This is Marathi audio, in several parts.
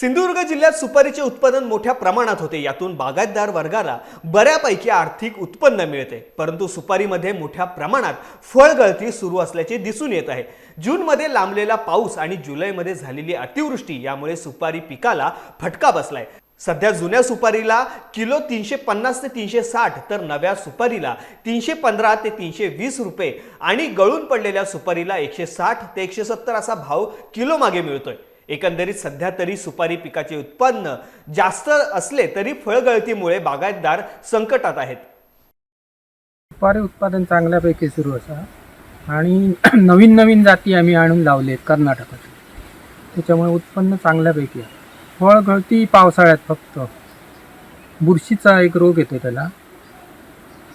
सिंधुदुर्ग जिल्ह्यात सुपारीचे उत्पादन मोठ्या प्रमाणात होते. यातून बागायतदार वर्गाला बऱ्यापैकी आर्थिक उत्पन्न मिळते. परंतु सुपारीमध्ये मोठ्या प्रमाणात फळगळती सुरू असल्याचे दिसून येत आहे. जूनमध्ये लांबलेला पाऊस आणि जुलैमध्ये झालेली अतिवृष्टी यामुळे सुपारी पिकाला फटका बसलाय. सध्या जुन्या सुपारीला किलो तीनशे पन्नास ते तीनशे साठ तर नव्या सुपारीला तीनशे पंधरा ते तीनशे वीस रुपये आणि गळून पडलेल्या सुपारीला एकशे साठ ते एकशे सत्तर असा भाव किलो मागे मिळतोय. एकंदरीत सध्या तरी सुपारी पिकाचे उत्पन्न जास्त असले तरी फळगळतीमुळे बागायतदार संकटात आहेत. सुपारी उत्पादन चांगल्यापैकी सुरू असा आणि नवीन नवीन जाती आम्ही आणून लावले आहेत कर्नाटकात त्याच्यामुळे उत्पन्न चांगल्यापैकी आहे. फळ गळती पावसाळ्यात फक्त बुरशीचा एक रोग येतो त्याला.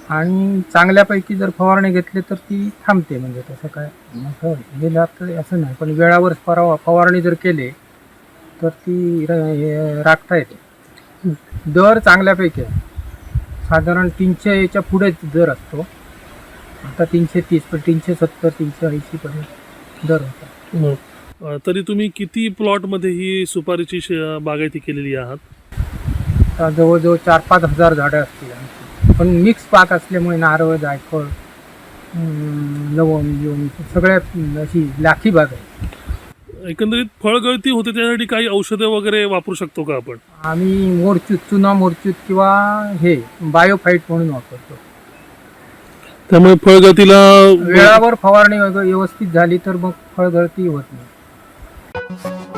आणि चांगल्यापैकी जर फवारणी घेतली तर ती थांबते म्हणजे तसं काय मोठं हे लागतं असं नाही. पण वेळावर फराव फवारणी जर केली तर ती राखता येते. दर चांगल्यापैकी. साधारण तीनशेच्या पुढेच दर असतो. आता तीनशे तीस पण तीनशे सत्तर तीनशे ऐंशी पर्यंत दर होता. तरी तुम्ही किती प्लॉटमध्ये ही सुपारीची श- बागायती केलेली आहात? जवळजवळ चार पाच हजार झाडं असतील पण मिक्स पाक असल्यामुळे नारळ जायफळ लवंग बिवंग सगळ्या अशी लाखी बाग आहे. एकंदरीत फळगळती होते त्यासाठी काही औषधं वगैरे वापरू शकतो का आपण? आम्ही मोरचूत चुना मोरचूत किंवा हे बायोफाईट म्हणून वापरतो. त्यामुळे फळगळतीला वेळावर फवारणी वगैरे व्यवस्थित झाली तर मग फळगळती होत नाही.